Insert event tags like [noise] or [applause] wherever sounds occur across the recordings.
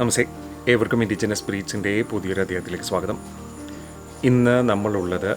നമസ്തേ. ഏവർക്കും ഇൻഡിജിനസ് ബ്രീച്ചിന്റെ പുതിയൊരു അധ്യായത്തിലേക്ക് സ്വാഗതം. ഇന്ന് നമ്മളുള്ളത്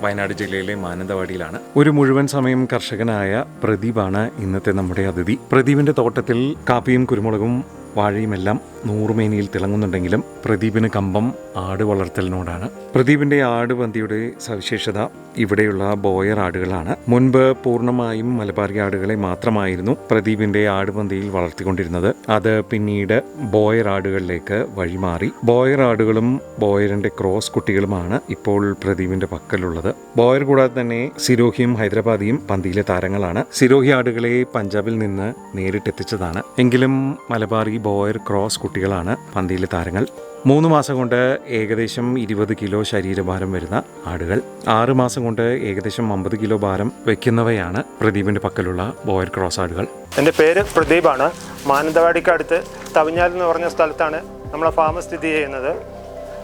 വയനാട് ജില്ലയിലെ മാനന്തവാടിയിലാണ്. ഒരു മുഴുവൻ സമയം കർഷകനായ പ്രദീപാണ് ഇന്നത്തെ നമ്മുടെ അതിഥി. പ്രദീപിന്റെ തോട്ടത്തിൽ കാപ്പിയും കുരുമുളകും വാഴയുമെല്ലാം നൂറുമേനിയിൽ തിളങ്ങുന്നുണ്ടെങ്കിലും പ്രദീപിന് കമ്പം ആട് വളർത്തലിനോടാണ്. പ്രദീപിന്റെ ആടുപന്തിയുടെ സവിശേഷത ഇവിടെയുള്ള ബോയർ ആടുകളാണ്. മുൻപ് പൂർണമായും മലബാറി ആടുകളെ മാത്രമായിരുന്നു പ്രദീപിന്റെ ആടുപന്തിയിൽ വളർത്തിക്കൊണ്ടിരുന്നത്. അത് പിന്നീട് ബോയർ ആടുകളിലേക്ക് വഴിമാറി. ബോയർ ആടുകളും ബോയറിന്റെ ക്രോസ് കുട്ടികളുമാണ് ഇപ്പോൾ പ്രദീപിന്റെ പക്കലുള്ളത്. ബോയർ കൂടാതെ തന്നെ സിരോഹിയും ഹൈദരാബാദിയും പന്തിയിലെ താരങ്ങളാണ്. സിരോഹി ആടുകളെ പഞ്ചാബിൽ നിന്ന് നേരിട്ടെത്തിച്ചതാണ്. എങ്കിലും മലബാറി ബോയർ ക്രോസ് കുട്ടികളാണ് പന്തിയിലെ താരങ്ങൾ. മൂന്ന് മാസം കൊണ്ട് ഏകദേശം ഇരുപത് കിലോ ശരീരഭാരം വരുന്ന ആടുകൾ. ആറ് മാസം കൊണ്ട് ഏകദേശം അമ്പത് കിലോ ഭാരം വെക്കുന്നവയാണ് പ്രദീപിന്റെ പക്കലുള്ള ബോയർ ക്രോസ് ആടുകൾ. എന്റെ പേര് പ്രദീപാണ്. മാനന്തവാടിക്ക് അടുത്ത് തവിഞ്ഞാൽ എന്ന് പറഞ്ഞ സ്ഥലത്താണ് നമ്മളെ ഫാം സ്ഥിതി ചെയ്യുന്നത്.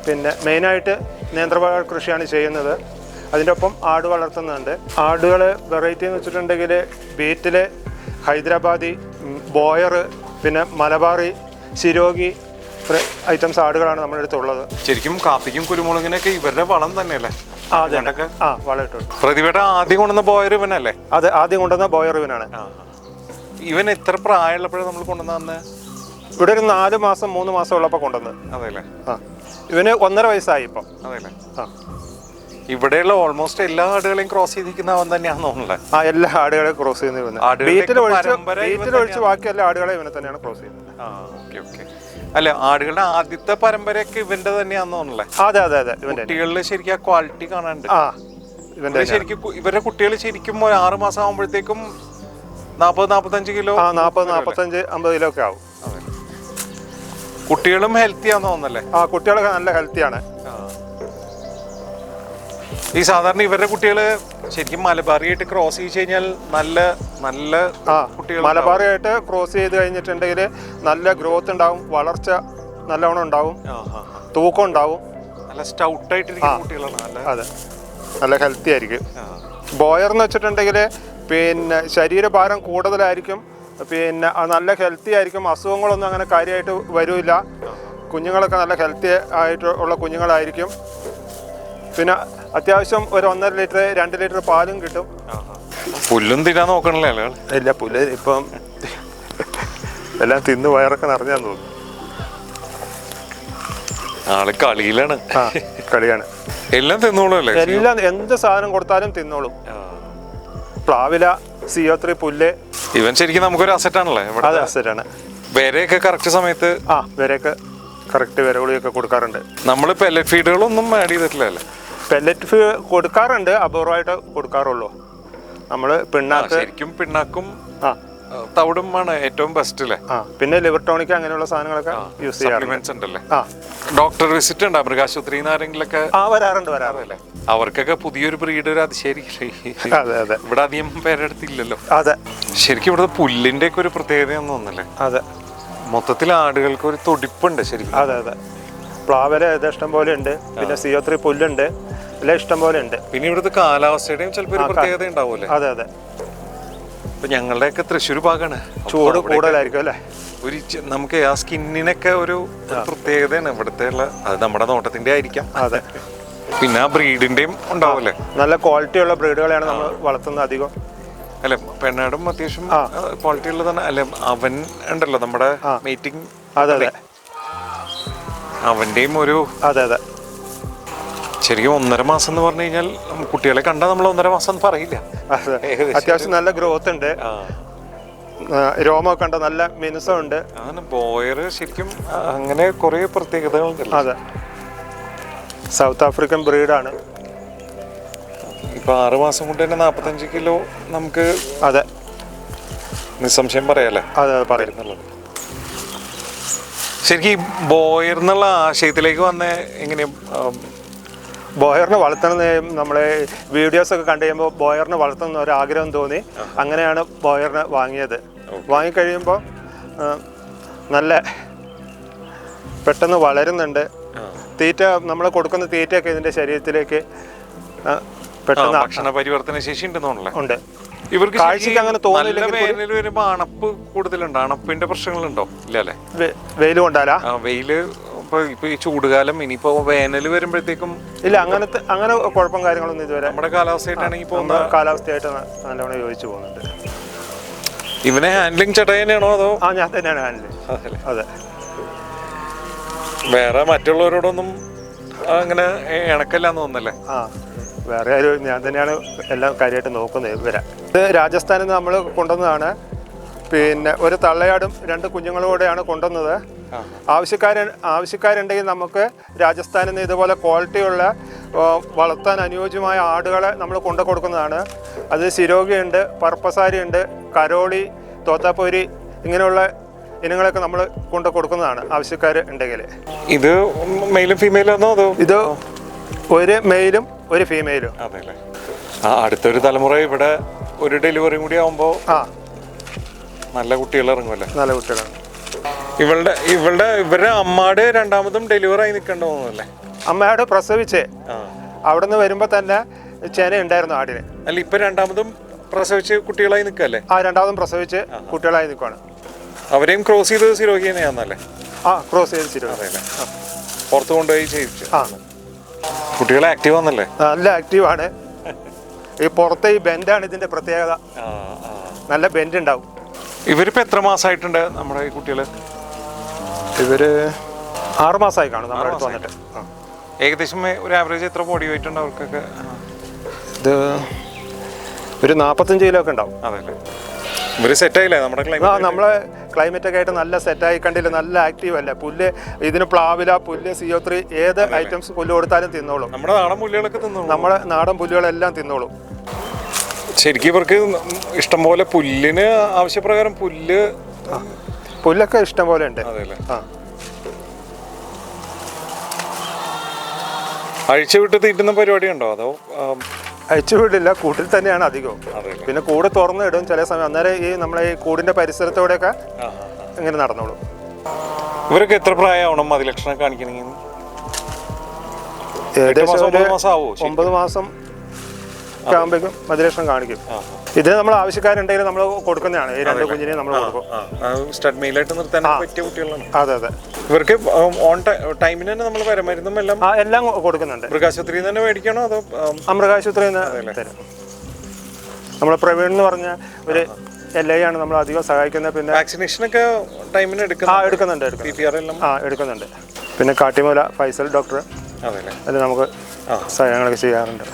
പിന്നെ മെയിനായിട്ട് നേന്ത്രവാഴ കൃഷിയാണ് ചെയ്യുന്നത്. അതിന്റെ ഒപ്പം ആട് വളർത്തുന്നുണ്ട്. ആടുകൾ വെറൈറ്റി എന്ന് വെച്ചിട്ടുണ്ടെങ്കിൽ ബീറ്റിൽ ഹൈദരാബാദി ബോയർ പിന്നെ മലബാറി ശിരോഗി ഐറ്റംസ് ആടുകളാണ് നമ്മുടെ അടുത്തുള്ളത് ശരിക്കും കാപ്പിക്കും കുരുമുളകിനൊക്കെ ഇവരുടെ വളം തന്നെയല്ലേ? ആ അതെ ആ വളമിട്ടുണ്ട്. പ്രതിഭയുടെ ആദ്യം കൊണ്ടുവന്ന ബോയർ ഇവനല്ലേ അതെ ആദ്യം കൊണ്ടുവന്ന ബോയർ ഇവനാണ് ഇവൻ എത്ര പ്രായമുള്ളപ്പോഴാണ് നമ്മൾ കൊണ്ടുവന്ന ഇവിടെ ഒരു നാല് മാസം മൂന്ന് മാസം ഉള്ളപ്പോൾ കൊണ്ടുവന്നത് അതെല്ലേ ആ. ഇവന് ഒന്നര വയസ്സായി ഇപ്പം. അതെല്ലേ ആ. ഇവിടെയുള്ള ഓൾമോസ്റ്റ് എല്ലാ ആടുകളെയും ക്രോസ് ചെയ്തിരിക്കുന്ന അവൻ തന്നെയാണെന്ന് തോന്നുന്നത് ആ എല്ലാ ആടുകളെയും ക്രോസ് ചെയ്യുന്ന ഇവന് ആടുകളുടെയൊക്കെ ബീറ്റിൽ ഒഴിച്ച് ബീറ്റിൽ ഒഴിച്ച് ബാക്കി എല്ലാ ആടുകളെ ഇവനെ തന്നെയാണ് ക്രോസ് ചെയ്യുന്നത്. ആ ഓക്കെ ഓക്കെ അല്ല ആടുകളുടെ ആദ്യത്തെ പരമ്പരയൊക്കെ ഇവന്റെ തന്നെയാണെന്ന് തോന്നുന്നല്ലേ? അതെ അതെ അതെ. കുട്ടികളിൽ ശരിക്കും ആ ക്വാളിറ്റി കാണാണ്ട് ആ ഇവന്റെ ശരിക്കും ഇവരുടെ കുട്ടികൾ ശരിക്കും ഒരു ആറ് മാസം ആകുമ്പോഴത്തേക്കും നാപ്പത് നാപ്പത്തഞ്ച് കിലോ ആ നാൽപ്പത് നാൽപ്പത്തഞ്ച് അമ്പത് കിലോ ഒക്കെ ആവും. കുട്ടികളും ഹെൽത്തി ആണെന്ന് തോന്നുന്നല്ലേ? ആ കുട്ടികളൊക്കെ നല്ല ഹെൽത്തിയാണ് ഈ സാധാരണ ഇവരുടെ കുട്ടികൾ ശരിക്കും മലബാറിയായിട്ട് ക്രോസ് ചെയ്ത് കഴിഞ്ഞാൽ നല്ല നല്ല ആ കുട്ടികൾ മലബാറിയായിട്ട് ക്രോസ് ചെയ്ത് കഴിഞ്ഞിട്ടുണ്ടെങ്കിൽ നല്ല ഗ്രോത്ത് ഉണ്ടാവും വളർച്ച നല്ലവണ്ണം ഉണ്ടാവും തൂക്കം ഉണ്ടാവും. നല്ല സ്റ്റൗട്ട് ആയിട്ടിരിക്കുന്ന കുട്ടികളാണ് നല്ല. അതെ. നല്ല ഹെൽത്തി ആയിരിക്കും. ആ. ബോയർ എന്ന് വെച്ചിട്ടുണ്ടെങ്കിൽ പിന്നെ ശരീരഭാരം കൂടുതലായിരിക്കും പിന്നെ അത് നല്ല ഹെൽത്തി ആയിരിക്കും അസുഖങ്ങളൊന്നും അങ്ങനെ കാര്യമായിട്ട് വരില്ല. കുഞ്ഞുങ്ങളൊക്കെ നല്ല ഹെൽത്തി ആയിട്ടുള്ള കുഞ്ഞുങ്ങളായിരിക്കും. പിന്നെ അത്യാവശ്യം ഒരു ഒന്നര ലിറ്റർ രണ്ട് ലിറ്റർ പാലും കിട്ടും. പുല്ലും തിന്നാൻ നോക്കണല്ലേ ആളുകൾ ഇല്ല പുല്ല് ഇപ്പം എല്ലാം തിന്ന് വയറൊക്കെ നിറഞ്ഞാൻ തോന്നുന്നു. ആൾ കളിയിലാണ്. ആ കളിയാണ്. എല്ലാം തിന്നോളൂ അല്ലേ? എല്ലാം എന്ത് സാധനം കൊടുത്താലും തിന്നോളും. പ്ലാവില സിഒ ത്രീ പുല്ല്. ഇവൻ ശരിക്കും നമുക്കൊരു അസറ്റ് ആണല്ലേ ഇവിടെ അത് അസറ്റാണ് വരെയൊക്കെ കറക്റ്റ് സമയത്ത്? ആ വിരയൊക്കെ കറക്റ്റ് വിരകുളിയൊക്കെ കൊടുക്കാറുണ്ട്. നമ്മൾ പെല്ലറ്റ് ഫീഡുകളൊന്നും ആഡ് ചെയ്തിട്ടില്ല അല്ലേ? പെല്ലറ്റ് ഫീ കൊടുക്കാറുണ്ട് അപൂർവമായിട്ട് കൊടുക്കാറുള്ളൂ. നമ്മൾ പിണ്ണാക്ക് ശരിക്കും പിണ്ണാക്കും ആ. തവിടുമാണ് ഏറ്റവും ബെസ്റ്റ് അല്ലേ ആ പിന്നെ ലിവർ ടോണിക് അങ്ങനെയുള്ള സാധനങ്ങളൊക്കെ യൂസ് ചെയ്യാറുണ്ട്. ഉണ്ടല്ലേ? ആ. ഡോക്ടർ വിസിറ്റ് ഉണ്ടോ? മൃഗാശുപത്രിയിൽ നിന്ന് ആരെങ്കിലൊക്കെ? ആ വരാറുണ്ട് വരാറുണ്ട്. അവർക്കൊക്കെ പുതിയൊരു ബ്രീഡ് ഒരു അതിശേരി അതെ അതെ. ഇവിടെ അധികം പേരെടുത്തില്ലല്ലോ. അതെ. ശരിക്കും ഇവിടുത്തെ പുല്ലിന്റെ ഒക്കെ ഒരു പ്രത്യേകത ഒന്നല്ലേ അതെ. മൊത്തത്തിൽ ആടുകൾക്ക് ഒരു തൊടിപ്പുണ്ട് ശരിക്കും. അതെ അതെ. പ്ലാവില ഏതാ ഇഷ്ടം പോലെ ഉണ്ട്. പിന്നെ സിഒ ത്രീ പുല്ലുണ്ട്. എല്ലാം ഇഷ്ടം പോലെ ഉണ്ട്. പിന്നെ ഇവിടുത്തെ കാലാവസ്ഥയുടെയും ചിലപ്പോൾ ഒരു പ്രത്യേകത അതെ അതെ. ഇപ്പൊ ഞങ്ങളുടെയൊക്കെ തൃശ്ശൂർ ഭാഗമാണ് ചൂട് കൂടുതലായിരിക്കും അല്ലേ? ഒരു നമുക്ക് ആ സ്കിന്നിനൊക്കെ ഒരു പ്രത്യേകതയാണ്. ഇവിടുത്തെ ഉള്ള അത് നമ്മുടെ നോട്ടത്തിന്റെ ആയിരിക്കാം. അതെ. പിന്നെ ആ ബ്രീഡിന്റെയും ഉണ്ടാവൂലേ നല്ല ക്വാളിറ്റി ഉള്ള ബ്രീഡുകളെയാണ് നമ്മൾ വളർത്തുന്നത് അധികം. അല്ലെ പെണ്ണാടും അത്യാവശ്യം ക്വാളിറ്റി ഉള്ളതാണ്. അല്ലെ അവൻ ഉണ്ടല്ലോ നമ്മുടെ മീറ്റിംഗ് അതെ അതെ. അവന്റെയും ഒരു അതെ അതെ. ശരിക്കും ഒന്നര മാസം എന്ന് പറഞ്ഞു കഴിഞ്ഞാൽ കുട്ടികളെ കണ്ടാൽ നമ്മൾ ഒന്നര മാസം പറയില്ല. അത്യാവശ്യം നല്ല ഗ്രോത്ത് ഉണ്ട്. രോമൊക്കെ ഉണ്ട് നല്ല മിനുസമുണ്ട് അതാണ് ബോയർ ശരിക്കും അങ്ങനെ കുറേ പ്രത്യേകതകൾ അതെ. സൗത്ത് ആഫ്രിക്കൻ ബ്രീഡാണ് ഇപ്പൊ ആറ് മാസം കൊണ്ട് തന്നെ നാപ്പത്തഞ്ച് കിലോ നമുക്ക് അതെ. നിസ്സംശയം പറയാല്ലേ അതെ അതെ പറയും. എന്നുള്ളത് ശരിക്കും ബോയർ എന്നുള്ള ആശയത്തിലേക്ക് വന്ന എങ്ങനെ ബോയറിനെ വളർത്തണം നമ്മളെ വീഡിയോസ് ഒക്കെ കണ്ടു കഴിയുമ്പോൾ ബോയറിനെ വളർത്തണം ഒരു ആഗ്രഹം തോന്നി അങ്ങനെയാണ് ബോയറിനെ വാങ്ങിയത്. വാങ്ങിക്കഴിയുമ്പോൾ നല്ല പെട്ടെന്ന് വളരുന്നുണ്ട്. തീറ്റ നമ്മൾ കൊടുക്കുന്ന തീറ്റയൊക്കെ ഇതിന്റെ ശരീരത്തിലേക്ക് പെട്ടെന്ന് ഭക്ഷണ പരിവർത്തന ശേഷി ഉണ്ടെന്ന് ഉണ്ട്. ഇവർക്ക് കാഴ്ചയ്ക്ക് അങ്ങനെ തോന്നില്ല വരുമ്പോ അണപ്പ് കൂടുതലുണ്ട്. അണപ്പിന്റെ പ്രശ്നങ്ങളുണ്ടോ? ഇല്ല അല്ലേ? വെയിൽ കൊണ്ടാലാ? വെയിൽ ഇപ്പൊ ഇപ്പൊ ഈ ചൂടുകാലം ഇനിയിപ്പോ വേനൽ വരുമ്പോഴത്തേക്കും ഇല്ല അങ്ങനത്തെ അങ്ങനെ കുഴപ്പം കാര്യങ്ങളൊന്നും ഇതുവരെ നമ്മുടെ കാലാവസ്ഥയായിട്ടാണെങ്കിൽ പോകുന്ന കാലാവസ്ഥയായിട്ട് ന- നല്ലവണ്ണം യോജിച്ച് പോകുന്നുണ്ട്. ഇവനെ ഹാൻഡ്ലിങ് ചേട്ടാ തന്നെയാണോ അതോ? ആ ഞാൻ തന്നെയാണ് ഹാൻഡിൽ അതെ. വേറെ മറ്റുള്ളവരോടൊന്നും അങ്ങനെ ഇണക്കല്ലാന്ന് തോന്നല്ലേ ആ. വേറെ ആരും ഞാൻ തന്നെയാണ് എല്ലാം കാര്യമായിട്ട് നോക്കുന്നത് ഇവരെ. ഇത് രാജസ്ഥാനിൽ നിന്ന് നമ്മൾ കൊണ്ടുവന്നതാണ്. പിന്നെ ഒരു തള്ളയാടും രണ്ട് കുഞ്ഞുങ്ങളും കൂടെയാണ് കൊണ്ടുവന്നത് ആവശ്യക്കാരൻ ആവശ്യക്കാരുണ്ടെങ്കിൽ നമുക്ക് രാജസ്ഥാനിൽ നിന്ന് ഇതുപോലെ ക്വാളിറ്റിയുള്ള വളർത്താൻ അനുയോജ്യമായ ആടുകളെ നമ്മൾ കൊണ്ടു കൊടുക്കുന്നതാണ്. അത് ശിരോഗിയുണ്ട് പർപ്പസാരിയുണ്ട് കരോളി തോത്താപ്പൊരി ഇങ്ങനെയുള്ള ഇനങ്ങളൊക്കെ നമ്മൾ കൊണ്ടു കൊടുക്കുന്നതാണ് ആവശ്യക്കാർ ഉണ്ടെങ്കിൽ ഇത് മെയിലും ഫീമെയിലാണോ അതോ? ഇത് ഒരു മെയിലും ഒരു ഫീമെയിലും അതെല്ലേ? ആ അടുത്തൊരു തലമുറ ഇവിടെ ഒരു ഡെലിവറിയും കൂടി ആവുമ്പോ ആ. നല്ല കുട്ടികൾ ഇറങ്ങുമല്ലേ? നല്ല കുട്ടികളാണ്. ഇവളുടെ ഇവളുടെ ഇവരുടെ അമ്മയുടെ രണ്ടാമതും ഡെലിവറി ആയി നിൽക്കണ്ട തോന്നുന്നല്ലേ അമ്മയോട് പ്രസവിച്ച്. ആ. അവിടെ നിന്ന് വരുമ്പോൾ തന്നെ ചെന ഉണ്ടായിരുന്നു ആടിന്. അല്ല ഇപ്പൊ രണ്ടാമതും പ്രസവിച്ച് കുട്ടികളായി നിൽക്കല്ലേ? ആ രണ്ടാമതും പ്രസവിച്ച് കുട്ടികളായി നിൽക്കുവാണ്. അവരെയും ക്രോസ് ചെയ്ത് സിരോഗിയെന്നെയാന്നല്ലേ ആ ക്രോസ് ചെയ്ത് പുറത്തു പുറത്ത് കൊണ്ടുപോയി ചെയ്യിച്ചു. ആ. കുട്ടികളെ ആക്റ്റീവ് ആണല്ലേ നല്ല ആക്റ്റീവാണ് ഈ പുറത്തെ ഈ ബെൻഡാണ് ഇതിന്റെ പ്രത്യേകത. നല്ല ബെൻഡ് ഉണ്ടാവും. ഇവരിപ്പോ എത്ര മാസമായിട്ടുണ്ട് നമ്മുടെ ഈ കുട്ടികൾ? ഇവർ ആറു മാസമായി കാണും നമ്മുടെ അടുത്ത് വന്നിട്ട്. ഏകദേശം ഒരു ആവറേജ് എത്ര ബോഡി വെയിറ്റ് ഉണ്ട് അവർക്കൊക്കെ? ഇത് ഒരു നാൽപ്പത്തഞ്ച് കിലോ ഒക്കെ ഉണ്ടാവും. അതെല്ലേ ഇവർ നമ്മുടെ ആ നമ്മളെ ക്ലൈമറ്റ് ഒക്കെ ആയിട്ട് നല്ല സെറ്റായി കണ്ടില്ല? നല്ല ആക്റ്റീവ് അല്ലേ? പുല്ല് ഇതിന് പ്ലാവില പുല്ല് സിഒ ത്രീ ഏത് ഐറ്റംസ് പുല്ല് കൊടുത്താലും തിന്നോളും. നമ്മുടെ നാടൻ പുല്ലുകളൊക്കെ തിന്നു നമ്മുടെ നാടൻ പുല്ലുകളെല്ലാം തിന്നോളും. ശരിക്കും ഇവർക്ക് ഇഷ്ടംപോലെ പുല്ലിന് ആവശ്യപ്രകാരം പുല്ല് പുല്ലൊക്കെ ഇഷ്ടം പോലെ ഉണ്ട്. അതെല്ലേ ആ. അഴിച്ചു വിട്ട് തീറ്റുന്ന പരിപാടി ഉണ്ടോ അതോ ആം, അയച്ചു വിടില്ല. കൂട്ടിൽ തന്നെയാണ് അധികവും. പിന്നെ കൂട് തുറന്നിടും ചില സമയം. അന്നേരം ഈ നമ്മളെ ഈ കൂടിന്റെ പരിസരത്തോടെയൊക്കെ. ഇങ്ങനെ നടന്നോളും. ഇവരൊക്കെ എത്ര പ്രായമാവണം മതിലക്ഷണം കാണിക്കണമെങ്കിൽ? ഏകദേശം ഒരു ഒമ്പത് മാസം ഒക്കെ ആകുമ്പോഴേക്കും മതിലക്ഷണം കാണിക്കും. ആ, ഇതിന് നമ്മൾ ആവശ്യക്കാരുണ്ടെങ്കിൽ നമ്മൾ കൊടുക്കുന്നതാണ്. ഈ രണ്ട് കുഞ്ഞിനെ നമ്മൾ കൊടുക്കും. സ്റ്റഡ് മെയിലായിട്ട് നിർത്താൻ പറ്റിയ കുട്ടികളാണ്. അതെ അതെ. ഇവർക്ക് ഓൺ ടൈമിന് തന്നെ നമ്മൾ വരമരുന്നും എല്ലാം എല്ലാം കൊടുക്കുന്നുണ്ട്. മൃഗാശുപത്രിയിൽ തന്നെ മേടിക്കണോ അതോ മൃഗാശുപത്രിയിൽ നിന്ന് തരും. നമ്മൾ പ്രവീൺ എന്ന് പറഞ്ഞ ഒരു എൽ ഐ ആണ് നമ്മൾ അധികം സഹായിക്കുന്നത്. പിന്നെ വാക്സിനേഷനൊക്കെ ടൈമിന് ആ എടുക്കുന്ന പി എടുക്കുന്നുണ്ട് ആ എടുക്കുന്നുണ്ട്. പിന്നെ കാട്ടിമൂല ഫൈസൽ ഡോക്ടർ. അതിൽ നമുക്ക് ആ. സഹായങ്ങളൊക്കെ ചെയ്യാറുണ്ട്.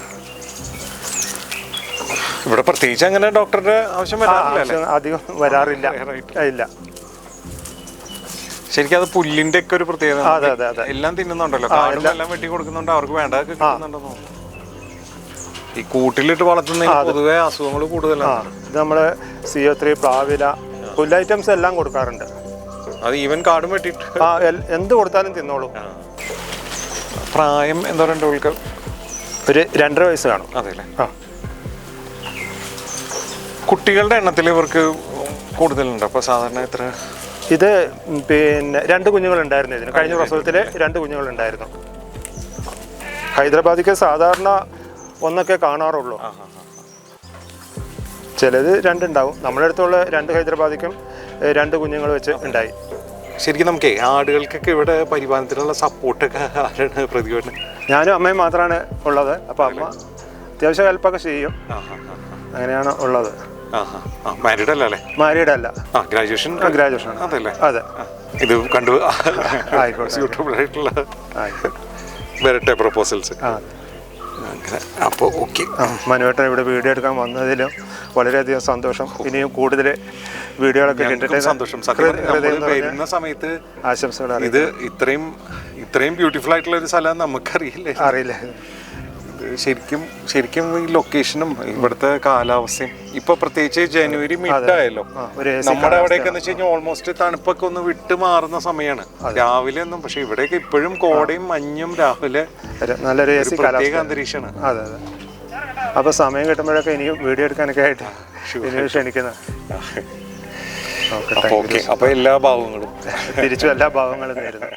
ഇവിടെ പ്രത്യേകിച്ച് അങ്ങനെ ഡോക്ടറുടെ ആവശ്യം വരാറില്ല അല്ലേ? അധികം വരാറില്ല. ഇല്ല. ശരിക്കും അത് പുല്ലിന്റെ ഒക്കെ ഒരു പ്രത്യേകത അതെ അതെ അതെ. എല്ലാം തിന്നുന്നുണ്ടല്ലോ. എല്ലാം. വെട്ടി കൊടുക്കുന്നുണ്ട് അവർക്ക് വേണ്ടതൊക്കെ കിട്ടുന്നുണ്ടെന്ന് ഈ കൂട്ടിലിട്ട് വളർത്തുന്ന പൊതുവെ അസുഖങ്ങൾ കൂടുതലാണ്. ഇത് നമ്മൾ സി ഒ ത്രീ പ്ലാവില പുല്ല് ഐറ്റംസ് എല്ലാം കൊടുക്കാറുണ്ട്. അത് ഈവൻ കാടും വെട്ടിട്ട് ആ എന്ത് കൊടുത്താലും തിന്നോളൂ. പ്രായം എന്താ പറയുക ഒരു രണ്ടര വയസ്സ് കാണും. അതെല്ലേ ആ. കുട്ടികളുടെ എണ്ണത്തിൽ ഇവർക്ക് കൂടുതലുണ്ട്. അപ്പൊ സാധാരണ എത്ര? ഇത് പിന്നെ രണ്ട് കുഞ്ഞുങ്ങൾ ഉണ്ടായിരുന്നു ഇതിന്. കഴിഞ്ഞ പ്രസവത്തിൽ രണ്ട് കുഞ്ഞുങ്ങൾ ഉണ്ടായിരുന്നു ഹൈദരാബാദിക്ക് സാധാരണ ഒന്നൊക്കെ കാണാറുള്ളൂ. ചിലത് രണ്ടുണ്ടാവും. നമ്മുടെ അടുത്തുള്ള രണ്ട് ഹൈദരാബാദിക്കും രണ്ട് കുഞ്ഞുങ്ങൾ വെച്ച് ഉണ്ടായി. ശരിക്കും നമുക്ക് ആടുകൾക്കൊക്കെ ഇവിടെ പരിപാലനത്തിനുള്ള സപ്പോർട്ടൊക്കെ ആരാണ് പ്രതികരണം ഞാനും അമ്മയും മാത്രമാണ് ഉള്ളത്. അപ്പോൾ അമ്മ അത്യാവശ്യം ഹെൽപ്പൊക്കെ ചെയ്യും. അങ്ങനെയാണ് ഉള്ളത്. മാരീഡ് അല്ല മാരീഡ് അല്ല. ആ ഗ്രാജുവേഷൻ ഗ്രാജുവേഷൻ അതല്ലേ? അതെ. ഇത് കണ്ടു. സ്യൂട്ടബിൾ ആയിട്ടുള്ള ആയി വരട്ടെ പ്രപ്പോസൽസ് അപ്പോൾ ഓക്കെ മനുവേട്ടൻ ഇവിടെ വീഡിയോ എടുക്കാൻ വന്നതിലും വളരെയധികം സന്തോഷം. ഇനിയും കൂടുതൽ വീഡിയോകളൊക്കെ ഞങ്ങൾക്കും സന്തോഷം. വരുന്ന സമയത്ത് ആശംസകൾ ഇത് ഇത്രയും ഇത്രയും ബ്യൂട്ടിഫുൾ ആയിട്ടുള്ള ഒരു സ്ഥലം നമുക്കറിയില്ലേ? അറിയില്ല. ശരിക്കും ശരിക്കും ഈ ലൊക്കേഷനും ഇവിടുത്തെ കാലാവസ്ഥയും. ഇപ്പൊ പ്രത്യേകിച്ച് ജനുവരി മിഡ് ആയല്ലോ ആ, ഒരു നമ്മുടെ അവിടെയൊക്കെ എന്ന് വെച്ച് കഴിഞ്ഞാൽ ഓൾമോസ്റ്റ് തണുപ്പൊക്കെ ഒന്ന് വിട്ട് മാറുന്ന സമയമാണ് രാവിലെ ഒന്നും പക്ഷെ ഇവിടെയൊക്കെ ഇപ്പോഴും കോടയും മഞ്ഞും രാവിലെ നല്ലൊരു പ്രത്യേക അന്തരീക്ഷമാണ്. അതെ അതെ. അപ്പൊ സമയം കിട്ടുമ്പോഴൊക്കെ ഇനിയും വീഡിയോ എടുക്കാനൊക്കെ ആയിട്ട് ക്ഷണിക്കുന്നത് [laughs] ഓക്കെ അപ്പൊ എല്ലാ ഭാഗങ്ങളും [laughs] തിരിച്ചു എല്ലാ ഭാഗങ്ങളും നേരുന്നു.